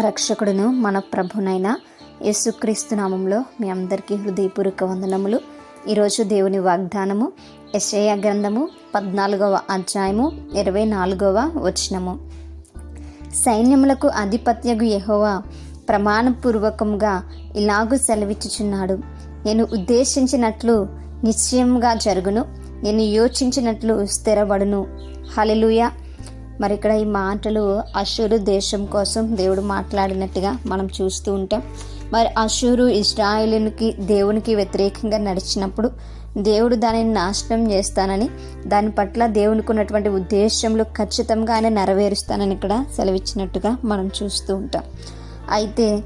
రక్షకుడును మన ప్రభునైన యేసుక్రీస్తు నామంలో మీ అందరికీ హృదయపూర్వక వందనములు. ఈరోజు దేవుని వాగ్దానము యెషయా గ్రంథము పద్నాలుగవ అధ్యాయము ఇరవై నాలుగవ వచనము. సైన్యములకు అధిపత్యగు యెహోవా ప్రమాణపూర్వకంగా ఇలాగు సెలవిచ్చుచున్నాడు. నేను ఉద్దేశించినట్లు నిశ్చయంగా జరుగును నేను యోచించినట్లు స్థిరపడును. హలెలుయా మరి ఇక్కడ ఈ మాటలు అషూరు దేశం కోసం దేవుడు మాట్లాడినట్టుగా మనం చూస్తూ ఉంటాం. మరి అషూరు ఇస్రాయేలునికి దేవునికి వ్యతిరేకంగా నడిచినప్పుడు దేవుడు దానిని నాశనం చేస్తానని దాని పట్ల దేవునికి ఉన్నటువంటి ఉద్దేశంలో ఖచ్చితంగా ఆయన నెరవేరుస్తానని ఇక్కడ సెలవిచ్చినట్టుగా మనం చూస్తూ ఉంటాం. అయితే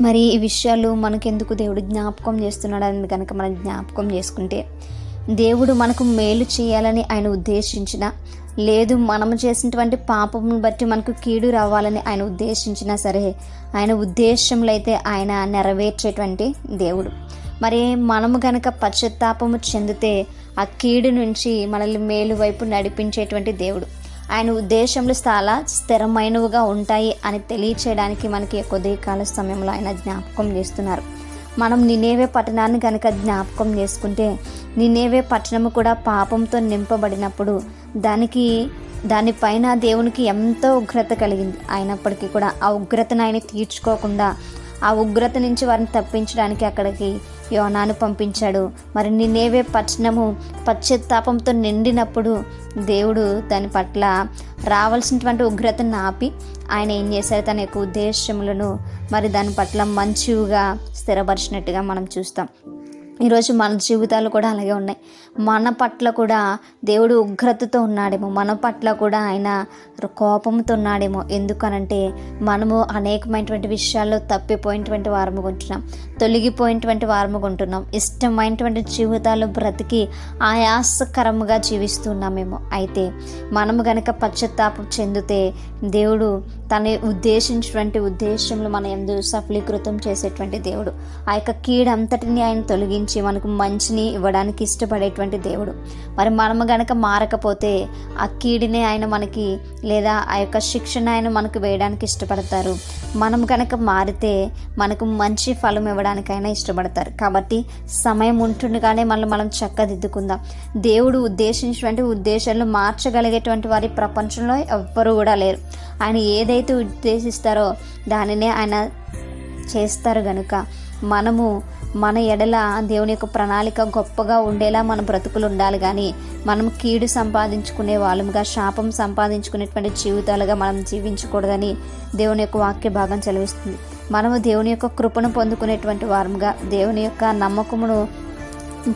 మరి ఈ విషయాలు మనకెందుకు దేవుడు జ్ఞాపకం చేస్తున్నాడు అని కనుక మనం జ్ఞాపకం చేసుకుంటే దేవుడు మనకు మేలు చేయాలని ఆయన ఉద్దేశించిన లేదు మనము చేసినటువంటి పాపమును బట్టి మనకు కీడు రావాలని ఆయన ఉద్దేశించినా సరే ఆయన ఉద్దేశంలో అయితే ఆయన నెరవేర్చేటువంటి దేవుడు. మరి మనము గనక పశ్చాత్తాపము చెందితే ఆ కీడు నుంచి మనల్ని మేలు వైపు నడిపించేటువంటి దేవుడు. ఆయన ఉద్దేశంలో చాలా స్థిరమైనవిగా ఉంటాయి అని తెలియచేయడానికి మనకి కొద్ది కాల సమయంలో ఆయన జ్ఞాపకం చేస్తున్నారు. మనం నినేవే పట్టణాన్ని కనుక జ్ఞాపకం చేసుకుంటే నినేవే పట్టణము కూడా పాపంతో నింపబడినప్పుడు దానికి దానిపైన దేవునికి ఎంతో ఉగ్రత కలిగింది. అయినప్పటికీ కూడా ఆ ఉగ్రతను ఆయన తీర్చుకోకుండా ఆ ఉగ్రత నుంచి వారిని తప్పించడానికి అక్కడికి యోనాను పంపించాడు. మరి నిన్నేవే పట్టణము పశ్చాత్తాపంతో నిండినప్పుడు దేవుడు దాని పట్ల రావాల్సినటువంటి ఉగ్రతను ఆపి ఆయన ఏం చేశారు? తన యొక్క ఉద్దేశములను మరి దాని పట్ల మంచిగా స్థిరపరిచినట్టుగా మనం చూస్తాం. ఈరోజు మన జీవితాలు కూడా అలాగే ఉన్నాయి. మన పట్ల కూడా దేవుడు ఉగ్రతతో ఉన్నాడేమో. మన పట్ల కూడా ఆయన కోపంతో ఉన్నాడేమో. ఎందుకనంటే మనము అనేకమైనటువంటి విషయాల్లో తప్పిపోయినటువంటి వారము కొంటున్నాం తొలగిపోయినటువంటి వారము కొంటున్నాం ఇష్టమైనటువంటి జీవితాలు బ్రతికి ఆయాసకరముగా జీవిస్తున్నామేమో. అయితే మనము గనక పశ్చాత్తాపం చెందితే దేవుడు తన ఉద్దేశించినటువంటి ఉద్దేశంలో మన ఎందు సఫలీకృతం చేసేటువంటి దేవుడు. ఆ యొక్క కీడంతటిని ఆయన తొలగించి మనకు మంచిని ఇవ్వడానికి ఇష్టపడేటువంటి దేవుడు. మరి మనము గనక మారకపోతే ఆ కీడిని ఆయన మనకి లేదా ఆ యొక్క శిక్షణ ఆయన మనకు వేయడానికి ఇష్టపడతారు. మనం కనుక మారితే మనకు మంచి ఫలం ఇవ్వడానికైనా ఇష్టపడతారు. కాబట్టి సమయం ఉంటుండగానే మనం మనం చక్కదిద్దుకుందాం. దేవుడు ఉద్దేశించినటువంటి ఉద్దేశాలను మార్చగలిగేటువంటి వారి ప్రపంచంలో ఎవ్వరూ కూడా లేరు. ఆయన ఏదైతే ఉద్దేశిస్తారో దానినే ఆయన చేస్తారు గనుక మనము మన ఎడల దేవుని యొక్క ప్రణాళిక గొప్పగా ఉండేలా మన బ్రతుకులు ఉండాలి. కానీ మనం కీడు సంపాదించుకునే వాళ్ళముగా శాపం సంపాదించుకునేటువంటి జీవితాలుగా మనం జీవించకూడదని దేవుని యొక్క వాక్య భాగం చదివిస్తుంది మనము దేవుని యొక్క కృపను పొందుకునేటువంటి వారముగా దేవుని యొక్క నమ్మకమును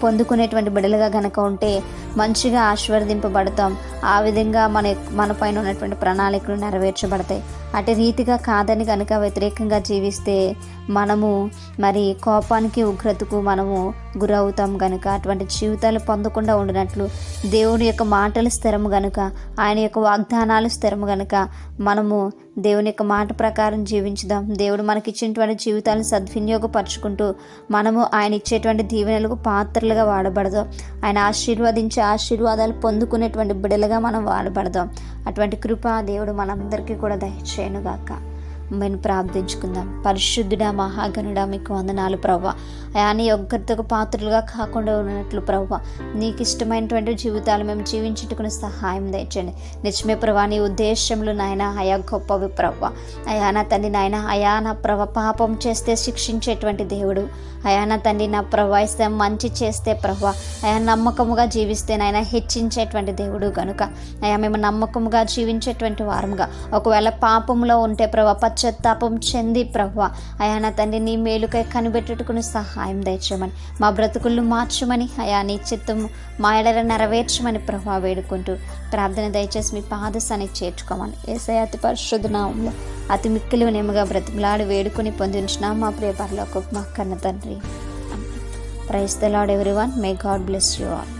పొందుకునేటువంటి బిడలుగా కనుక ఉంటే మంచిగా ఆశీర్వదింపబడతాం. ఆ విధంగా మన మన పైన ఉన్నటువంటి ప్రణాళికలు నెరవేర్చబడతాయి. అటు రీతిగా కాదని కనుక వ్యతిరేకంగా జీవిస్తే మనము మరి కోపానికి ఉగ్రతకు మనము గురవుతాం కనుక అటువంటి జీవితాలు పొందకుండా ఉండినట్లు దేవుని యొక్క మాటలు స్థిరము గనుక ఆయన యొక్క వాగ్దానాలు స్థిరము గనుక మనము దేవుని యొక్క మాట ప్రకారం జీవించుదాం. దేవుడు మనకి ఇచ్చినటువంటి జీవితాలను సద్వినియోగపరుచుకుంటూ మనము ఆయన ఇచ్చేటువంటి దీవెనలకు పాత్రలుగా వాడబడదాం. ఆయన ఆశీర్వదించే ఆశీర్వాదాలు పొందుకునేటువంటి బిడలుగా మనం వాడబడదాం. అటువంటి కృప దేవుడు మనందరికీ కూడా గాక మేము ప్రార్థించుకుందాం. పరిశుద్ధుడ మహాగణుడ మీకు వందనాలు ప్రవ్వ. అయాని ఒక్కరితో పాత్రలుగా కాకుండా ఉన్నట్లు ప్రవ్వ. నీకు ఇష్టమైనటువంటి జీవితాలు మేము జీవించుటకుని సహాయం దయచండి నిజమే ప్రభా నీ ఉద్దేశంలో నాయన అయా గొప్పవి ప్రవ్వ. అయా నా తండ్రి నాయన అయా నా ప్రభ పాపం చేస్తే శిక్షించేటువంటి దేవుడు. అయా నా తండ్రి నా ప్రవాయిస్తే మంచి చేస్తే ప్రభా అయా నమ్మకముగా జీవిస్తే నాయన హెచ్చించేటువంటి దేవుడు గనుక. అయా మేము నమ్మకముగా జీవించేటువంటి వారముగా. ఒకవేళ పాపంలో ఉంటే ప్రభా పశ్చాత్తాపం చెంది ప్రభు అయా నా తండ్రి నీ మేలుకై కనిపెట్టుకుని సహాయం దయచేయమని మా బ్రతుకులను మార్చమని అయా నీ చిత్తం మా ఎడల నెరవేర్చమని ప్రభు వేడుకుంటూ ప్రార్థన దయచేసి మీ పాదసానికి చేర్చుకోమని ఏసై అతి పరిశుద్ధనామంలో అతి మిక్కిలు నేముగా బ్రతిమలాడి వేడుకొని పొందించిన మా ప్రియ పరలోక మా కన్న తండ్రి. Praise the Lord everyone may God bless you all.